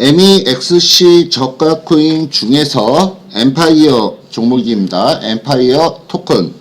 MEXC 저가 코인 중에서 엠파이어 종목입니다. 엠파이어 토큰.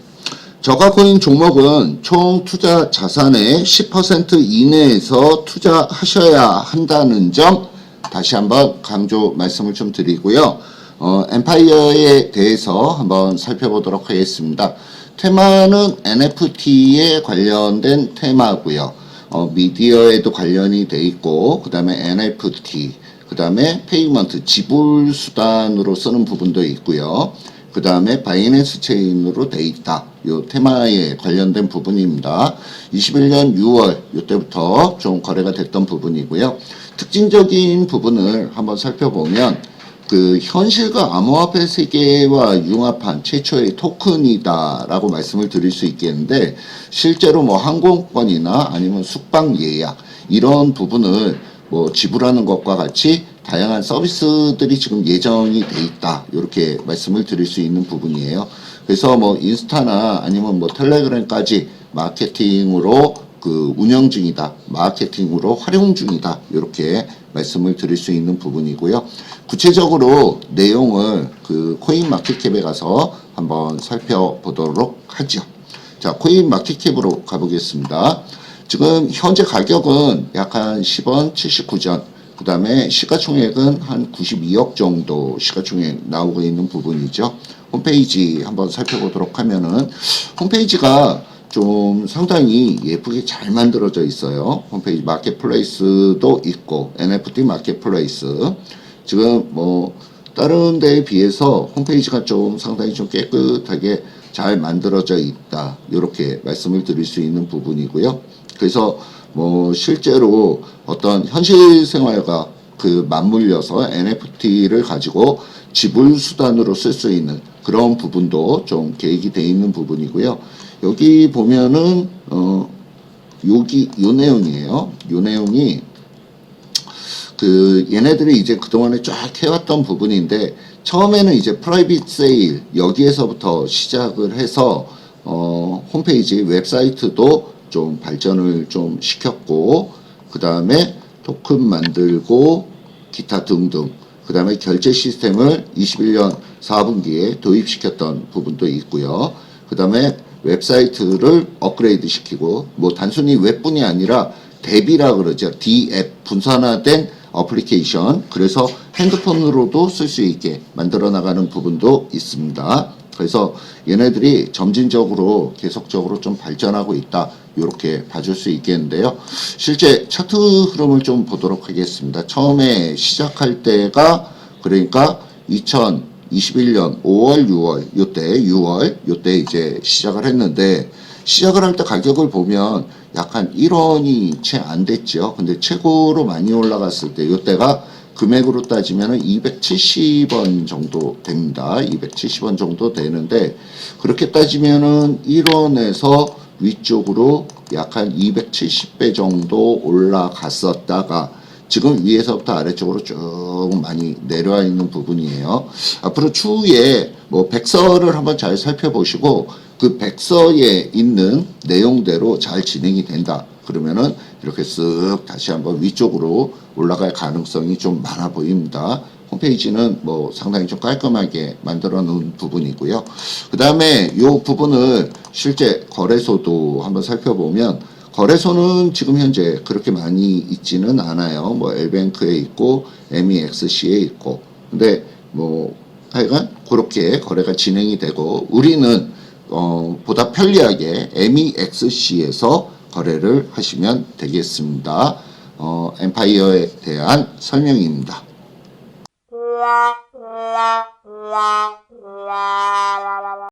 저가 코인 종목은 총 투자 자산의 10% 이내에서 투자하셔야 한다는 점 다시 한번 강조 말씀을 좀 드리고요. 어, 엠파이어에 대해서 한번 살펴보도록 하겠습니다. 테마는 NFT에 관련된 테마고요. 어, 미디어에도 관련이 돼 있고, 그 다음에 NFT, 그 다음에 페이먼트, 지불 수단으로 쓰는 부분도 있고요. 그 다음에 바이낸스 체인으로 돼 있다. 요 테마에 관련된 부분입니다. 21년 6월 요때부터 좀 거래가 됐던 부분이고요. 특징적인 부분을 한번 살펴보면 그 현실과 암호화폐 세계와 융합한 최초의 토큰이다라고 말씀을 드릴 수 있겠는데 실제로 뭐 항공권이나 아니면 숙박 예약 이런 부분을 뭐 지불하는 것과 같이 다양한 서비스들이 지금 예정이 돼 있다 이렇게 말씀을 드릴 수 있는 부분이에요. 그래서 뭐 인스타나 아니면 뭐 텔레그램까지 마케팅으로 그 운영 중이다, 마케팅으로 활용 중이다 이렇게 말씀을 드릴 수 있는 부분이고요. 구체적으로 내용을 그 코인 마켓캡에 가서 한번 살펴보도록 하죠. 자, 코인 마켓캡으로 가보겠습니다. 지금 현재 가격은 약 한 10원 79전, 그 다음에 시가총액은 한 92억 정도 시가총액 나오고 있는 부분이죠. 홈페이지 한번 살펴보도록 하면은 홈페이지가 좀 상당히 예쁘게 잘 만들어져 있어요. 홈페이지 마켓플레이스도 있고 NFT 마켓플레이스 지금 뭐 다른 데에 비해서 홈페이지가 좀 상당히 좀 깨끗하게 잘 만들어져 있다. 이렇게 말씀을 드릴 수 있는 부분이고요. 그래서 뭐 실제로 어떤 현실 생활과 그 맞물려서 NFT를 가지고 지불 수단으로 쓸 수 있는 그런 부분도 좀 계획이 돼 있는 부분이고요. 여기 보면은 어 여기 요 내용이에요. 요 내용이 그 얘네들이 이제 그동안에 쫙 해왔던 부분인데 처음에는 이제 프라이빗 세일 여기에서부터 시작을 해서 어 홈페이지 웹사이트도 좀 발전을 좀 시켰고 그 다음에 토큰 만들고 기타 등등 그 다음에 결제 시스템을 21년 4분기에 도입시켰던 부분도 있고요. 그 다음에 웹사이트를 업그레이드 시키고 뭐 단순히 웹뿐이 아니라 앱이라 그러죠. D앱 분산화된 어플리케이션 그래서 핸드폰으로도 쓸 수 있게 만들어 나가는 부분도 있습니다. 그래서 얘네들이 점진적으로 계속적으로 좀 발전하고 있다. 이렇게 봐줄 수 있겠는데요. 실제 차트 흐름을 좀 보도록 하겠습니다. 처음에 시작할 때가 그러니까 2021년 5월, 6월 요때 6월 요때 이제 시작을 했는데 시작을 할 때 가격을 보면 약한 1원이 채 안 됐죠. 근데 최고로 많이 올라갔을 때 요때가 금액으로 따지면 270원 정도 됩니다. 270원 정도 되는데 그렇게 따지면은 1원에서 위쪽으로 약 한 270배 정도 올라갔었다가 지금 위에서부터 아래쪽으로 쭉 많이 내려와 있는 부분이에요. 앞으로 추후에 뭐 백서를 한번 잘 살펴보시고 그 백서에 있는 내용대로 잘 진행이 된다. 그러면은 이렇게 쓱 다시 한번 위쪽으로 올라갈 가능성이 좀 많아 보입니다. 홈페이지는 뭐 상당히 좀 깔끔하게 만들어 놓은 부분이고요. 그 다음에 이 부분을 실제 거래소도 한번 살펴보면 거래소는 지금 현재 그렇게 많이 있지는 않아요. 뭐 엘뱅크에 있고 MEXC에 있고. 근데 뭐 하여간 그렇게 거래가 진행이 되고 우리는 어 보다 편리하게 MEXC에서 거래를 하시면 되겠습니다. 어 엠파이어에 대한 설명입니다. la la la la la la.